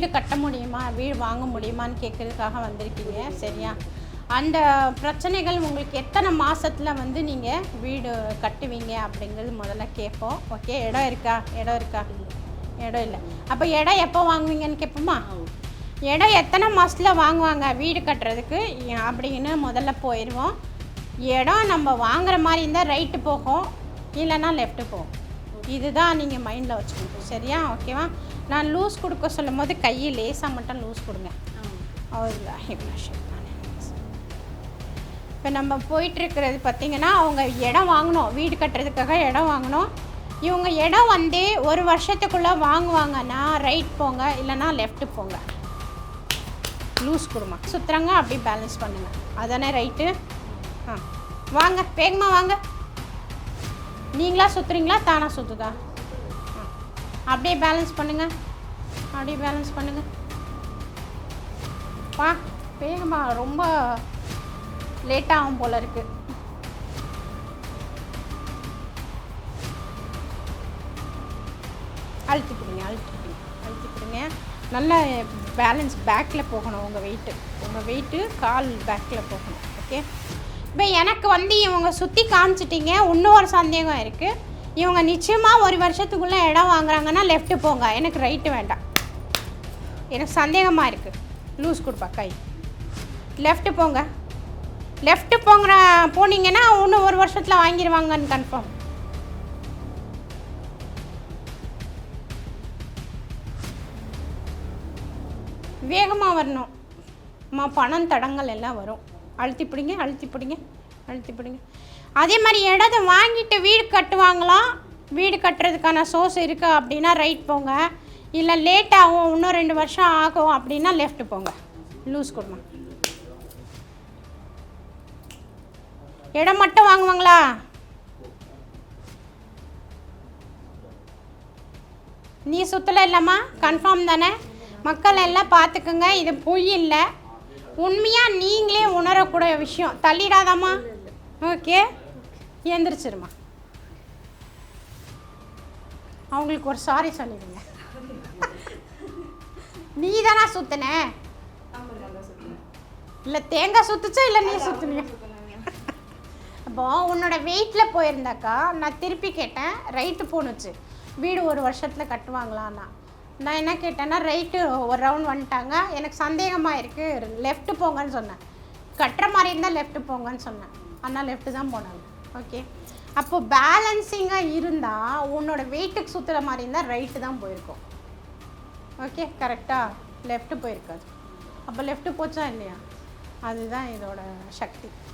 வீடு கட்ட முடியுமா? வீடு வாங்க முடியுமான்னு கேட்குறதுக்காக வந்திருக்கீங்க. சரியா? அந்த பிரச்சனைகள் உங்களுக்கு எத்தனை மாதத்தில் வந்து நீங்கள் வீடு கட்டுவீங்க அப்படிங்கிறது முதல்ல கேட்போம். ஓகே? இடம் இருக்கா? இடம் இருக்கா? இடம் இல்லை. அப்போ இடம் எப்போ வாங்குவீங்கன்னு கேட்போமா? இடம் எத்தனை மாதத்தில் வாங்குவாங்க வீடு கட்டுறதுக்கு? அப்படின்னு முதல்ல போயிடுவோம். இடம் நம்ம வாங்குற மாதிரி இருந்தால் ரைட்டு போகும். இல்லைன்னா லெஃப்ட்டு போகும். இதுதான் நீங்கள் மைண்டில் வச்சுக்கணும். சரியா? ஓகேவா நான் லூஸ் கொடுக்க சொல்லும் போது கையை லேசாக மட்டும் லூஸ் கொடுங்க. இப்போ நம்ம போயிட்டுருக்கிறது பார்த்தீங்கன்னா அவங்க இடம் வாங்கணும். வீடு கட்டுறதுக்காக இடம் வாங்கணும். இவங்க இடம் வந்து ஒரு வருஷத்துக்குள்ளே வாங்குவாங்கன்னா ரைட் போங்க இல்லைன்னா லெஃப்ட்டு போங்க. லூஸ் கொடுமா. சுற்றுறாங்க அப்படி பேலன்ஸ் பண்ணுங்கள் அதானே ரைட்டு ஆ. வாங்க வேகமாக வாங்க. நீங்களா சுற்றுறீங்களா தானாக சுற்றுதா அப்படியே பேலன்ஸ் பண்ணுங்க. அப்படியே பேலன்ஸ் பண்ணுங்க. வா வேகமா ரொம்ப லேட்டாகும் போல இருக்கு. அழுத்தி கொடுங்க அழுத்தி கொடுங்க அழுத்தி கொடுங்க. நல்லா பேலன்ஸ் பேக்கில் போகணும் உங்கள் வெயிட்டு உங்கள் வெயிட்டு கால் பேக்கில் போகணும் ஓகே இப்போ எனக்கு வந்து இவங்க சுற்றி காமிச்சிட்டிங்க. இன்னும் ஒரு சந்தேகம் இருக்குது இவங்க நிச்சயமாக ஒரு வருஷத்துக்குள்ளே இடம் வாங்குறாங்கன்னா லெஃப்ட்டு போங்க. எனக்கு ரைட்டு வேண்டாம். எனக்கு சந்தேகமாக இருக்குது லூஸ் கொடுப்பா கை. லெஃப்ட்டு போங்க. லெஃப்ட்டு போங்கிற போனீங்கன்னா இன்னும் ஒரு வருஷத்தில் வாங்கிடுவாங்கன்னு கன்ஃபார்ம் வேகமாக வரணும். அம்மா பணம் தடங்கள் எல்லாம் வரும். அழுத்தி பிடிங்க அழுத்தி பிடிங்க அழுத்தி பிடிங்க. அதே மாதிரி இடத்த வாங்கிட்டு வீடு கட்டுவாங்களாம். வீடு கட்டுறதுக்கான சோர்ஸ் இருக்கா அப்படின்னா ரைட் போங்க. இல்லை லேட் ஆகும் இன்னும் ரெண்டு வருஷம் ஆகும் அப்படின்னா லெஃப்ட் போங்க. லூஸ் கொடுமா இடம் மட்டும் வாங்குவாங்களா? நீ சுத்தலை இல்லைம்மா? கன்ஃபார்ம் தானே? மக்கள் எல்லாம் பார்த்துக்குங்க இது பொய் இல்லை. உண்மையாக நீங்களே உணரக்கூடிய விஷயம். தள்ளிடாதாம்மா? ஓகே. எந்திரிச்சிருமா அவங்களுக்கு ஒரு சாரி சொல்லிடுங்க. நீ தானா சுத்தின? இல்லை தேங்காய் சுத்துச்சா இல்லை நீ சுத்தினியா? அப்போ உன்னோட வெயிட்டில் போயிருந்தாக்கா நான் திருப்பி கேட்டேன் ரைட்டு போணுச்சு. வீடு ஒரு வருஷத்தில் கட்டுவாங்களான்னா. நான் என்ன கேட்டேன்னா ரைட்டு ஒரு ரவுண்ட் வந்துட்டாங்க. எனக்கு சந்தேகமாக இருக்குது லெஃப்ட்டு போங்கன்னு சொன்னேன். கட்டுற மாதிரி இருந்தால் லெஃப்ட்டு போங்கன்னு சொன்னேன். ஆனால் லெஃப்ட்டு தான் போனாங்க. ஓகே அப்போது பேலன்சிங்காக இருந்தால் உன்னோட வெயிட்டுக்கு சுற்றுற மாதிரி இருந்தால் ரைட்டு தான் போயிருக்கும். ஓகே கரெக்டாக லெஃப்ட்டு போயிருக்காது. அப்போ லெஃப்ட்டு போச்சா இல்லையா? அதுதான் இதோட சக்தி.